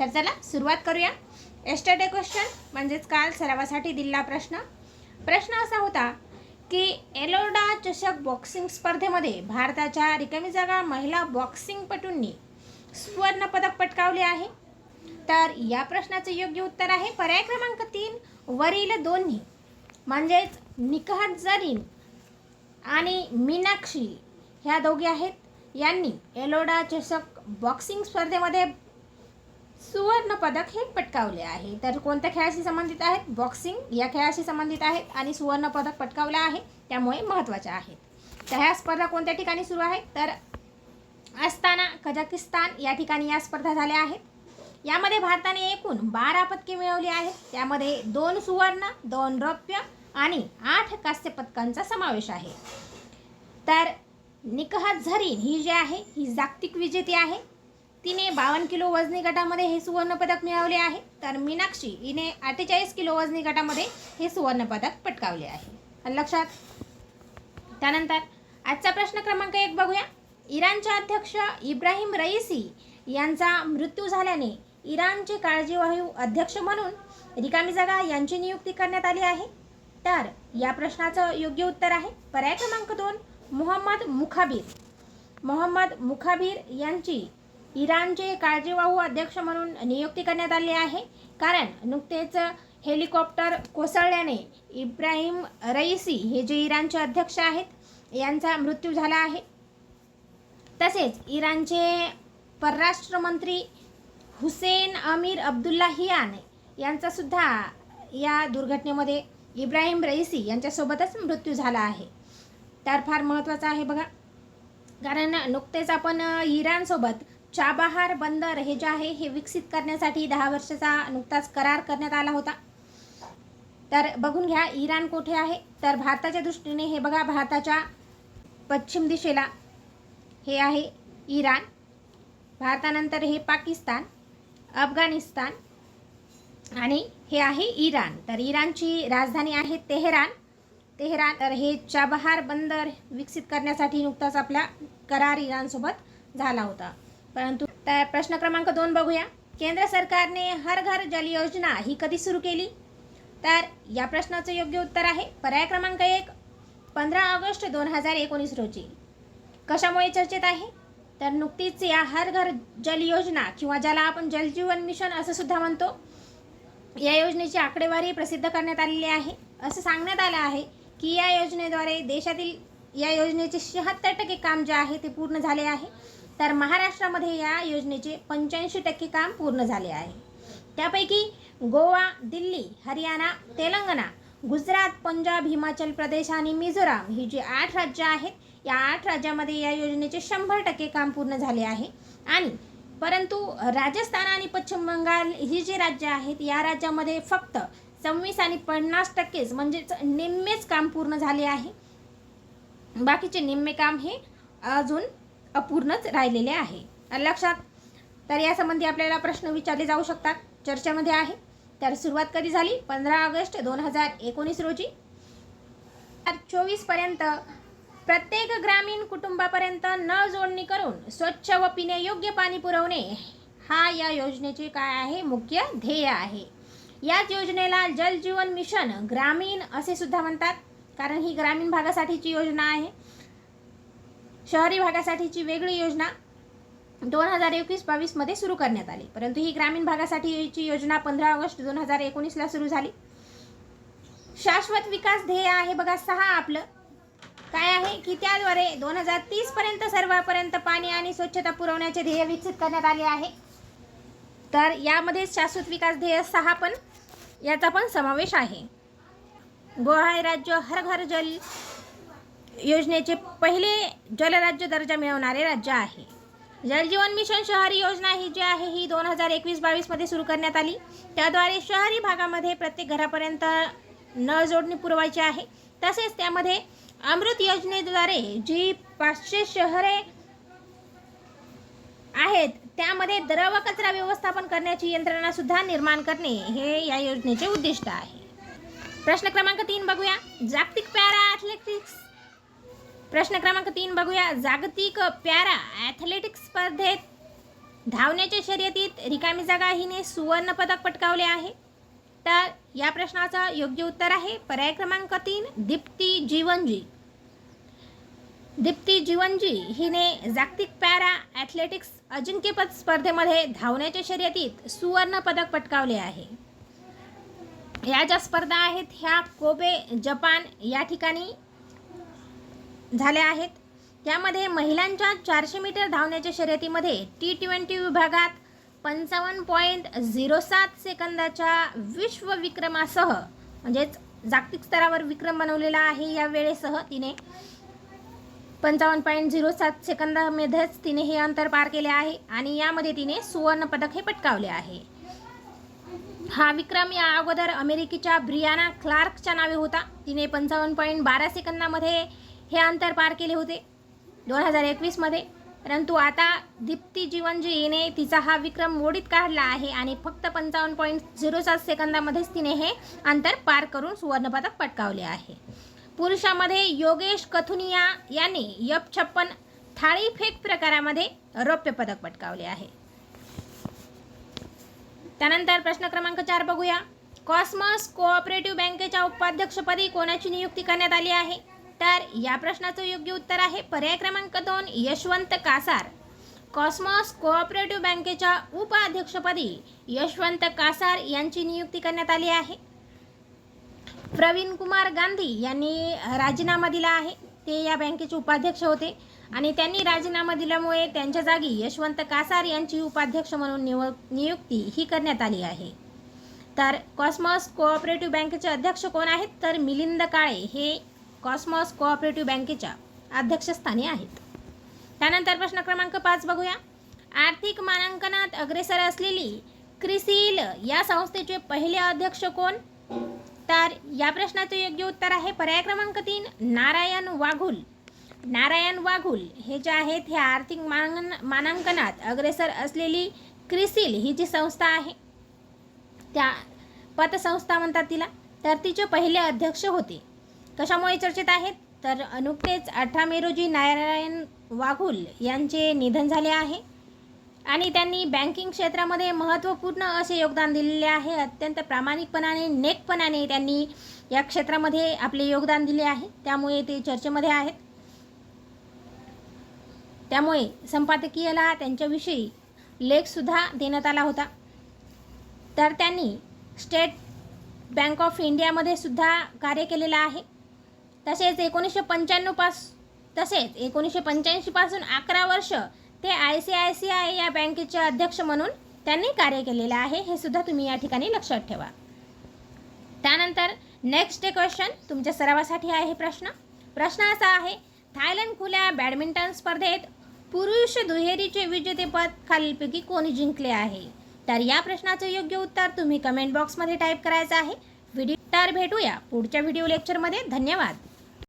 तर चला सुरुवात करूया. एस्टरडे क्वेश्चन म्हणजेच काल सरावासाठी दिलेला प्रश्न. प्रश्न असा होता की एलोडा चषक बॉक्सिंग स्पर्धेमध्ये भारताच्या रिकामी जागा महिला बॉक्सिंगपटूंनी सुवर्णपदक पटकावले आहे. तर या प्रश्नाचे योग्य उत्तर आहे पर्याय क्रमांक तीन वरील दोन्ही. म्हणजेच निकहत जरीन आणि मीनाक्षी ह्या दोघी आहेत. यांनी एलोडा चषक बॉक्सिंग स्पर्धेमध्ये सुवर्ण पदक हे पटकावले आहे. तर कोणत्या खेळाशी संबंधित आहेत बॉक्सिंग या खेळाशी संबंधित आहेत आणि सुवर्ण पदक पटकावलं आहे. त्यामुळे महत्त्वाच्या आहेत. तर ह्या स्पर्धा कोणत्या ठिकाणी सुरू आहेत तर अस्ताना कझाकिस्तान या ठिकाणी या स्पर्धा झाल्या आहेत. यामध्ये भारताने एकूण बारा पदके मिळवली आहेत. त्यामध्ये दोन सुवर्ण दोन रौप्य आणि आठ कांस्य पदकांचा समावेश आहे. तर निकहत झरीन ही जी आहे ही जागतिक विजेती आहे. तिने बावन्न किलो वजनी गटामध्ये हे सुवर्णपदक मिळवले आहे. तर मीनाक्षी हिने अठ्ठेचाळीस किलो वजनी गटामध्ये हे सुवर्णपदक पटकावले आहे. लक्षात त्यानंतर आजचा प्रश्न क्रमांक एक बघूया. इराणचे अध्यक्ष इब्राहिम रईसी यांचा मृत्यू झाल्याने इराणचे काळजीवाहू अध्यक्ष म्हणून रिकामी जागा यांची नियुक्ती करण्यात आली आहे. तर या प्रश्नाचं योग्य उत्तर आहे. पर्याय क्रमांक दोन मोहम्मद मुखाबीर. मोहम्मद मुखाबीर यांची इराणचे काळजीवाहू अध्यक्ष म्हणून नियुक्ती करण्यात आली आहे. कारण नुकतेच हेलिकॉप्टर कोसळल्याने इब्राहिम रईसी हे जे इराणचे अध्यक्ष आहेत यांचा मृत्यू झाला आहे. तसेच इराणचे परराष्ट्र मंत्री हुसेन अमीर अब्दुल्ला हियान यांचासुद्धा या दुर्घटनेमध्ये इब्राहिम रईसी यांच्यासोबतच मृत्यू झाला आहे. तर फार महत्त्वाचं आहे बघा. कारण नुकतेच आपण इराणसोबत चाबाहार बंदर हे जे आहे हे विकसित करण्यासाठी दहा वर्षाचा नुकताच करार करण्यात आला होता. तर बघून घ्या इराण कोठे आहे? तर भारताच्या दृष्टीने हे बघा भारताच्या पश्चिम दिशेला हे आहे इराण. भारतानंतर हे पाकिस्तान अफगाणिस्तान आणि हे आहे इराण. तर इराणची राजधानी आहे तेहरान. तेहरान तर हे चाबहार बंदर विकसित करण्यासाठी नुकताच आपला करार इराणसोबत झाला होता. परंतु तर प्रश्न क्रमांक दोन बघूया. केंद्र सरकारने हर घर जल योजना ही कधी सुरू केली? तर या प्रश्नाचं योग्य उत्तर आहे पर्याय क्रमांक एक पंधरा ऑगस्ट दोन हजार एकोणीस रोजी. कशामुळे चर्चेत आहे? तर नुकतीच या हर घर जल योजना किंवा ज्याला आपण जलजीवन मिशन असं सुद्धा म्हणतो या योजनेची आकडेवारी प्रसिद्ध करण्यात आलेली आहे. असं सांगण्यात आलं आहे की या योजनेद्वारे देशातील या योजनेचे शहात्तर टक्के काम जे आहे ते पूर्ण झाले आहे. तर महाराष्ट्रामध्ये या योजनेचे पंच्याऐंशी टक्के काम पूर्ण झाले आहे. त्यापैकी गोवा दिल्ली हरियाणा तेलंगणा गुजरात पंजाब हिमाचल प्रदेश आणि मिझोराम ही जी आठ राज्य आहेत या आठ राज्यामध्ये या योजनेचे शंभर टक्के काम पूर्ण झाले आहे. आणि परंतु राजस्थान आणि पश्चिम बंगाल ही जी राज्य आहेत या राज्यामध्ये फक्त सव्वीस आणि पन्नास टक्केच म्हणजेच निम्मेच काम पूर्ण झाले आहे. बाकीचे निम्मे काम हे अजून अपूर्णच राहिलेले आहे. लक्षात तर यासंबंधी आपल्याला प्रश्न विचारले जाऊ शकतात. चर्चेमध्ये आहे. तर सुरुवात कधी झाली? पंधरा ऑगस्ट दोन हजार एकोणीस रोजी. तर चोवीसपर्यंत प्रत्येक ग्रामीण कुटुंबापर्यंत नळ जोडणी करून स्वच्छ व पिण्यायोग्य पाणी पुरवणे हा या योजनेचे काय आहे? मुख्य ध्येय आहे. याच योजनेला जल जीवन मिशन ग्रामीण असे सुद्धा म्हणतात. कारण ही ग्रामीण भागासाठीची योजना आहे. शहरी भागासाठीची वेगळी योजना दोन हजार एकवीस बावीसमध्ये सुरू करण्यात आली. परंतु ही ग्रामीण भागासाठीची योजना पंधरा ऑगस्ट दोन हजार एकोणीसला सुरू झाली. शाश्वत विकास ध्येय आहे बघा सहा आपलं. काय आहे? की त्याद्वारे दोन हजार तीसपर्यंत सर्वांपर्यंत पाणी आणि स्वच्छता पुरवण्याचे ध्येय विकसित करण्यात आले आहे. तर यामध्ये शाश्वत विकास ध्येय सहा पण याचा पण समावेश आहे. गोहाय राज्य हर घर जल योजनेचे पहिले जलराज्य दर्जा मिळवणारे राज्य आहे. जलजीवन मिशन शहरी योजना ही जी आहे ही दोन हजार एकवीस बावीसमध्ये सुरू करण्यात आली. त्याद्वारे शहरी भागामध्ये प्रत्येक घरापर्यंत नळ जोडणी पुरवायची आहे. तसेच त्यामध्ये अमृत योजनेद्वारे जी पाचशे शहरे आहेत त्यामध्ये द्रव कचरा व्यवस्थापन करण्याची यंत्रणा सुद्धा निर्माण करणे हे या योजनेचे उद्दिष्ट आहे. प्रश्न क्रमांक तीन बघूया. जागतिक पॅरा ॲथलेटिक्स प्रश्न क्रमांक तीन बघूया. जागतिक पॅरा ॲथलेटिक्स स्पर्धेत धावण्याच्या शर्यतीत रिकामी जागा हिने सुवर्ण पदक पटकावले आहे. तर या प्रश्नाचं योग्य उत्तर आहे. पर्याय क्रमांक तीन दीप्ती जीवनजी. दीप्ती जीवनजी हिने जागतिक पॅरा ॲथलेटिक्स अजिंक्यपद स्पर्धेमध्ये धावण्याच्या शर्यतीत सुवर्ण पदक पटकावले आहे. या ज्या स्पर्धा आहेत ह्या कोबे जपान या ठिकाणी झाल्या आहेत. त्यामध्ये महिलांच्या चारशे मीटर धावण्याच्या शर्यतीमध्ये टी ट्वेंटी विभागात पंचावन्न पॉईंट झिरो सात सेकंदाच्या विश्वविक्रमासह म्हणजेच जागतिक स्तरावर विक्रम बनवलेला आहे या वेळेसह तिने पंचावन्न पॉईंट झिरो सात सेकंदामध्येच तिने हे अंतर पार केले आहे आणि यामध्ये तिने सुवर्ण पदक हे पटकावले आहे. हा विक्रम या अगोदर अमेरिकेच्या ब्रियाना क्लार्कच्या नावे होता. तिने पंचावन्न पॉईंट बारा सेकंदामध्ये हे अंतर पार केले होते. दोन हजार एकवीसमध्ये परंतु आता दीप्ती जीवनजी हिने तिचा हा विक्रम मोडीत काढला आहे आणि फक्त पंचावन्न पॉईंट झिरो सात सेकंदामध्येच तिने हे अंतर पार करून सुवर्णपदक पटकावले आहे. पुरुषामध्ये योगेश कथुनिया यांनी यप छप्पन थाळी फेक प्रकारामध्ये रौप्य पदक पटकावले आहे. त्यानंतर प्रश्न क्रमांक चार बघूया. कॉस्मॉस कोऑपरेटिव्ह बँकेच्या उपाध्यक्षपदी कोणाची नियुक्ती करण्यात आली आहे? तर या प्रश्नाचं योग्य उत्तर आहे पर्याय क्रमांक दोन यशवंत कासार. कॉस्मॉस कोऑपरेटिव्ह बँकेच्या उपाध्यक्षपदी यशवंत कासार यांची नियुक्ती करण्यात आली आहे. प्रवीण कुमार गांधी यांनी राजीनामा दिला आहे. ते या बँकेचे उपाध्यक्ष होते आणि त्यांनी राजीनामा दिल्यामुळे त्यांच्या जागी यशवंत कासार यांची उपाध्यक्ष म्हणून निव नियुक्ती ही करण्यात आली आहे. तर कॉस्मॉस कोऑपरेटिव्ह बँकेचे अध्यक्ष कोण आहेत? तर मिलिंद काळे. हे कॉस्मॉस कोऑपरेटिव्ह बँकेच्या अध्यक्षस्थानी आहेत. त्यानंतर प्रश्न क्रमांक पाच बघूया. आर्थिक मानांकनात अग्रेसर असलेली क्रिसिल या संस्थेचे पहिले अध्यक्ष कोण? तर या प्रश्नाचं योग्य उत्तर आहे पर्याय क्रमांक तीन नारायण वाघुल. नारायण वाघुल हे जे आहेत हे आर्थिक मान मानांकनात अग्रेसर असलेली क्रिसिल ही जी संस्था आहे त्या पतसंस्था म्हणतात तिला तर तिचे पहिले अध्यक्ष होते. कशामुळे चर्चेत आहेत? तर नुकतेच अठरा मे रोजी नारायण वाघुल यांचे निधन झाले आहे. आणि त्यांनी बँकिंग क्षेत्रामध्ये महत्त्वपूर्ण असे योगदान दिलेले आहे. अत्यंत प्रामाणिकपणाने नेकपणाने त्यांनी या क्षेत्रामध्ये आपले योगदान दिले आहे. त्यामुळे ते चर्चेमध्ये आहेत. त्यामुळे संपादकीयला त्यांच्याविषयी लेखसुद्धा देण्यात आला होता. तर त्यांनी स्टेट बँक ऑफ इंडियामध्ये सुद्धा कार्य केलेलं आहे. तसेच एकोणीसशे पंच्याण्णव पास तसेच एकोणीसशे पंच्याऐंशीपासून अकरा वर्ष ते I C I C I या बँकेचे अध्यक्ष म्हणून त्यांनी कार्य केलेलं आहे हे सुद्धा तुम्ही या ठिकाणी लक्षात ठेवा. त्यानंतर नेक्स्ट क्वेश्चन तुमच्या सरावासाठी आहे प्रश्न. प्रश्न असा आहे थायलंड खुल्या बॅडमिंटन स्पर्धेत पुरुष दुहेरीचे विजेतेपद खालीलपैकी कोणी जिंकले आहे? तर या प्रश्नाचं योग्य उत्तर तुम्ही कमेंट बॉक्समध्ये टाईप करायचं आहे. व्हिडिओ तर भेटूया पुढच्या व्हिडिओ लेक्चरमध्ये धन्यवाद.